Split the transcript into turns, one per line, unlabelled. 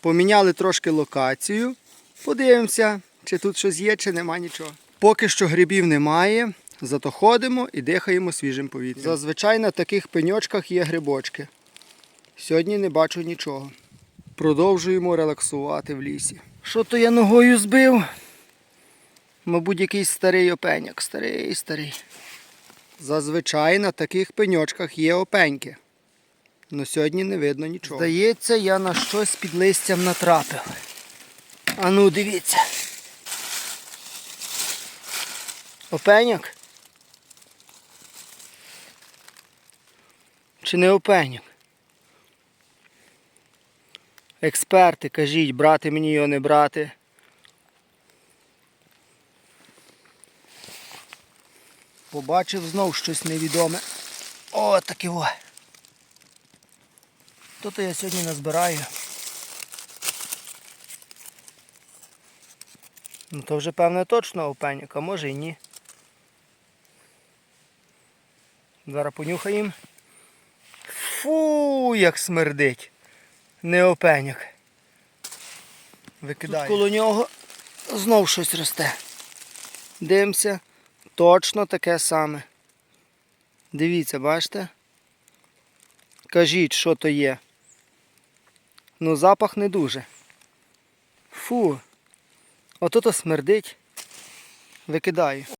Поміняли трошки локацію. Подивимося, чи тут щось є, чи нема нічого. Поки що грибів немає, зато ходимо і дихаємо свіжим повітрям. Зазвичай на таких пеньочках є грибочки. Сьогодні не бачу нічого. Продовжуємо релаксувати в лісі. Що то я ногою збив? Мабуть, якийсь старий опеняк. Старий, старий. Зазвичай на таких пеньочках є опеньки. Но сьогодні не видно нічого. Здається, я на щось під листям натрапив. А ну, дивіться. Опеняк? Чи не опеняк? Експерти, кажіть, брати мені його не брати. Побачив знов щось невідоме. О, таке во. То-то я сьогодні назбираю. Ну то вже певне точно опеньок, а може і ні. Зараз понюхаємо. Фу, як смердить. Не опеньок. Викидаю. Тут коло нього знов щось росте. Дивимося. Точно таке саме. Дивіться, бачите? Кажіть, що то є. Ну, запах не дуже. Фу. Ото то смердить. Викидаю.